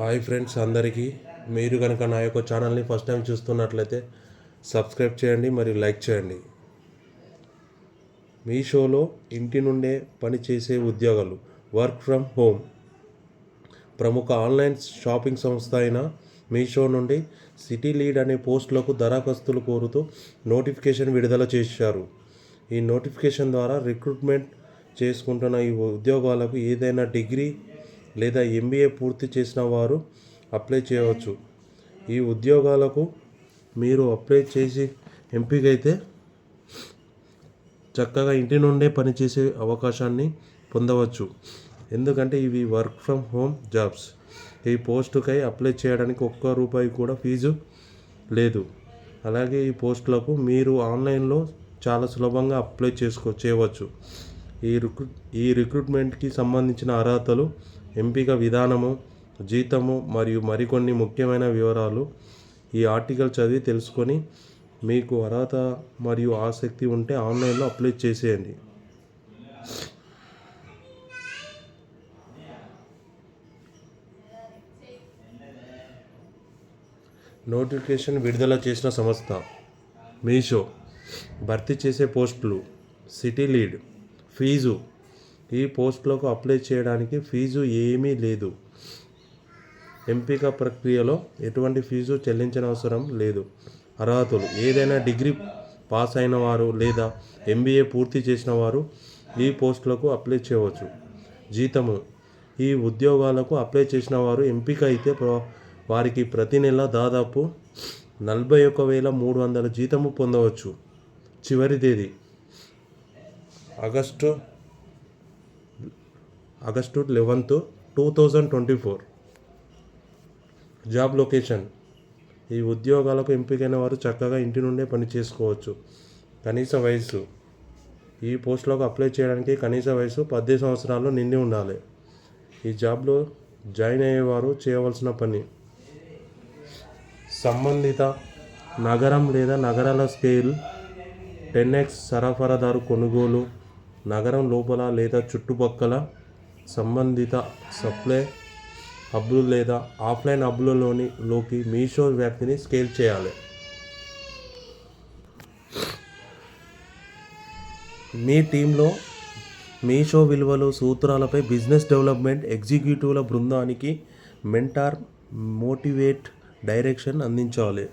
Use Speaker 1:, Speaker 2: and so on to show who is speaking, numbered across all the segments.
Speaker 1: Hi friends అందరికీ. మీరు కనుక నా యొక్క ఛానల్ని ఫస్ట్ టైం చూస్తున్నట్లయితే సబ్స్క్రైబ్ చేయండి మరియు లైక్ చేయండి. మీ షోలో ఇంటి నుండే పనిచేసే ఉద్యోగాలు వర్క్ ఫ్రమ్ హోమ్ ప్రముఖ ఆన్లైన్ షాపింగ్ సంస్థ అయిన మీషో నుండి సిటీ లీడ్ అనే పోస్టులకు దరఖాస్తులు కోరుతూ నోటిఫికేషన్ విడుదల చేశారు. ఈ నోటిఫికేషన్ ద్వారా రిక్రూట్మెంట్ చేసుకుంటున్న ఈ ఉద్యోగాలకు ఏదైనా డిగ్రీ లేదా ఎంబీఏ పూర్తి చేసిన వారు అప్లై చేయవచ్చు. ఈ ఉద్యోగాలకు మీరు అప్లై చేసి ఎంపికైతే చక్కగా ఇంటి నుండే పనిచేసే అవకాశాన్ని పొందవచ్చు. ఎందుకంటే ఇవి వర్క్ ఫ్రమ్ హోమ్ జాబ్స్ ఈ పోస్టుకై అప్లై చేయడానికి ఒక్క రూపాయి కూడా ఫీజు లేదు. అలాగే ఈ పోస్టులకు మీరు ఆన్లైన్లో చాలా సులభంగా అప్లై చేసుకో చేయవచ్చు. ఈ రిక్రూట్ ఈ రిక్రూట్మెంట్కి సంబంధించిన అర్హతలు ఎంపిక విధానము జీతము మరియు మరికొన్ని ముఖ్యమైన వివరాలు ఈ ఆర్టికల్ చదివి తెలుసుకొని మీకు అర్హత మరియు ఆసక్తి ఉంటే ఆన్లైన్లో అప్లై చేసేయండి. నోటిఫికేషన్ విడుదల చేసిన సంస్థ మీషో భర్తీ చేసే పోస్టులు సిటీ లీడ్ ఫీజు. ఈ పోస్టులకు అప్లై చేయడానికి ఫీజు ఏమీ లేదు. ఎంపిక ప్రక్రియలో ఎటువంటి ఫీజు చెల్లించనవసరం లేదు. అర్హతలు ఏదైనా డిగ్రీ పాస్ అయిన వారు లేదా ఎంబీఏ పూర్తి చేసిన వారు ఈ పోస్టులకు అప్లై చేయవచ్చు. జీతము ఈ ఉద్యోగాలకు అప్లై చేసిన వారు ఎంపిక అయితే వారికి ప్రతి నెల దాదాపు నలభై ఒక వేల మూడు వందల జీతము పొందవచ్చు. చివరి తేదీ August August eleventh two thousand twenty four. Job location. ఈ ఉద్యోగాలకు ఎంపికైన వారు చక్కగా ఇంటి నుండే పని చేసుకోవచ్చు. కనీస వయసు ఈ పోస్టులకు అప్లై చేయడానికి కనీస వయసు పద్దెనిమిది సంవత్సరాలు నిండి ఉండాలి. ఈ జాబ్లో జాయిన్ అయ్యేవారు చేయవలసిన పని. సంబంధిత నగరం లేదా నగరాల స్కేల్ టెన్ ఎక్స్ సరఫరాదారు కొనుగోలు నగరం లోపల లేదా చుట్టుపక్కల సంబంధిత సప్లై హబ్బులు లేదా ఆఫ్లైన్ హబ్బులలోని లోకి మీషో వ్యాప్తిని స్కేల్ చేయాలి. మీ టీంలో మీషో విలువలు సూత్రాలపై బిజినెస్ డెవలప్మెంట్ ఎగ్జిక్యూటివ్ల బృందానికి మెంటార్ మోటివేట్ డైరెక్షన్ అందించాలి.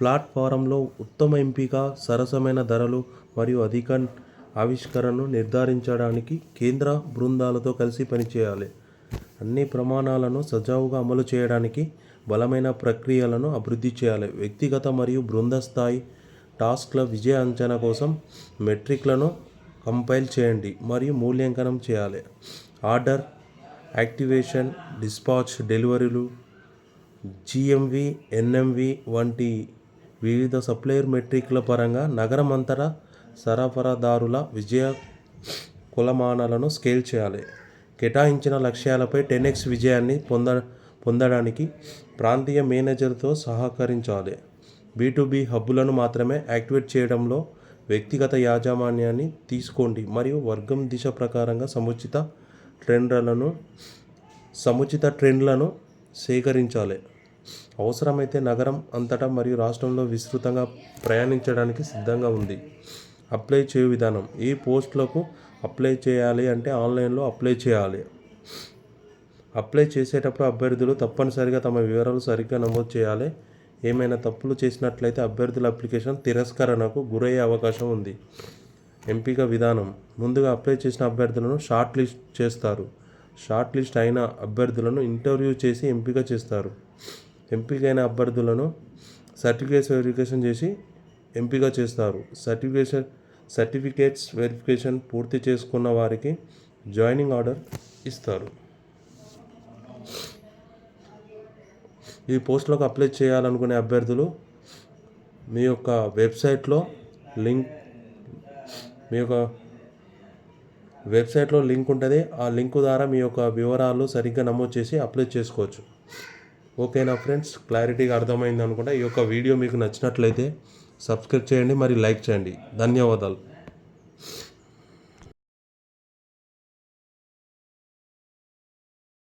Speaker 1: ప్లాట్ఫారంలో ఉత్తమ ఎంపిక సరసమైన ధరలు మరియు అధిక ఆవిష్కరణను నిర్ధారించడానికి కేంద్ర బృందాలతో కలిసి పనిచేయాలి. అన్ని ప్రమాణాలను సజావుగా అమలు చేయడానికి బలమైన ప్రక్రియలను అభివృద్ధి చేయాలి. వ్యక్తిగత మరియు బృంద స్థాయి టాస్క్ల విజయ అంచనా కోసం మెట్రిక్లను కంపైల్ చేయండి మరియు మూల్యాంకనం చేయాలి. ఆర్డర్ యాక్టివేషన్ డిస్పాచ్ డెలివరీలు జిఎంవి ఎన్ఎంవి వంటి వివిధ సప్లయర్ మెట్రిక్ల పరంగా నగరం అంతటా సరఫరాదారుల విజయ కులమానాలను స్కేల్ చేయాలి. కేటాయించిన లక్ష్యాలపై టెన్ ఎక్స్ విజయాన్ని పొంద పొందడానికి ప్రాంతీయ మేనేజర్తో సహకరించాలి. బీ హబ్బులను మాత్రమే యాక్టివేట్ చేయడంలో వ్యక్తిగత యాజమాన్యాన్ని తీసుకోండి మరియు వర్గం దిశ ప్రకారంగా సముచిత ట్రెండ్లను సముచిత ట్రెండ్లను సేకరించాలి. అవసరమైతే నగరం అంతటా మరియు రాష్ట్రంలో విస్తృతంగా ప్రయాణించడానికి సిద్ధంగా ఉంది. అప్లై చేయు విధానం. ఈ పోస్టులకు అప్లై చేయాలి అంటే ఆన్లైన్లో అప్లై చేయాలి. అప్లై చేసేటప్పుడు అభ్యర్థులు తప్పనిసరిగా తమ వివరాలు సరిగ్గా నమోదు చేయాలి. ఏమైనా తప్పులు చేసినట్లయితే అభ్యర్థుల అప్లికేషన్ తిరస్కరణకు గురయ్యే అవకాశం ఉంది. ఎంపిక విధానం. ముందుగా అప్లై చేసిన అభ్యర్థులను షార్ట్ లిస్ట్ చేస్తారు. షార్ట్ లిస్ట్ అయిన అభ్యర్థులను ఇంటర్వ్యూ చేసి ఎంపిక చేస్తారు. ఎంపికైన అభ్యర్థులను సర్టిఫికేట్ వెరిఫికేషన్ చేసి ఎంపిక చేస్తారు. సర్టిఫికేషన్ సర్టిఫికేట్స్ వెరిఫికేషన్ పూర్తి చేసుకున్న వారికి జాయినింగ్ ఆర్డర్ ఇస్తారు. ఈ పోస్టులకు అప్లై చేయాలనుకునే అభ్యర్థులు మీ యొక్క వెబ్సైట్లో లింక్ మీ యొక్క వెబ్సైట్లో లింక్ ఉంటుంది. ఆ లింక్ ద్వారా మీ యొక్క వివరాలు సరిగ్గా నమోదు చేసి అప్లై చేసుకోవచ్చు. ఓకేనా ఫ్రెండ్స్? క్లారిటీగా అర్థమైంది అనుకుంటా. ఈ యొక్క వీడియో మీకు నచ్చినట్లయితే సబ్స్క్రైబ్ చేయండి మరియు లైక్ చేయండి. ధన్యవాదాలు.